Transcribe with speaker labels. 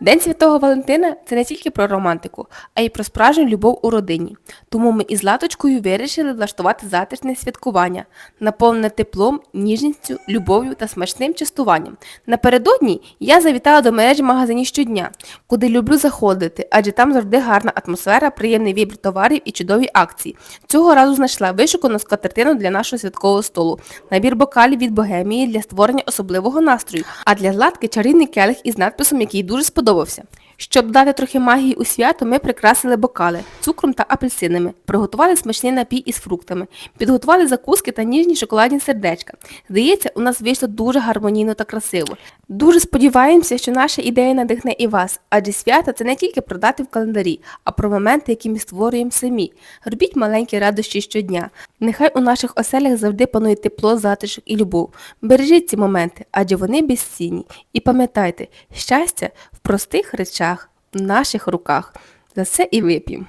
Speaker 1: День Святого Валентина це не тільки про романтику, а й про справжню любов у родині. Тому ми із Латочкою вирішили влаштувати затишне святкування, наповнене теплом, ніжністю, любов'ю та смачним частуванням. Напередодні я завітала до мережі магазинів щодня, куди люблю заходити, адже там завжди гарна атмосфера, приємний вибір товарів і чудові акції. Цього разу знайшла вишукану скатертину для нашого святкового столу, набір бокалів від богемії для створення особливого настрою, а для Златки чарівний келих із надписом, який дуже сподобався. Щоб додати трохи магії у свято, ми прикрасили бокали цукром та апельсинами, приготували смачний напій із фруктами, підготували закуски та ніжні шоколадні сердечка. Здається, у нас вийшло дуже гармонійно та красиво. Дуже сподіваємося, що наша ідея надихне і вас, адже свято це не тільки про дати в календарі, а про моменти, які ми створюємо самі. Робіть маленькі радощі щодня. Нехай у наших оселях завжди панує тепло, затишок і любов. Бережіть ці моменти, адже вони безцінні. І пам'ятайте, щастя простих речах, в наших руках. За це і вип'ємо.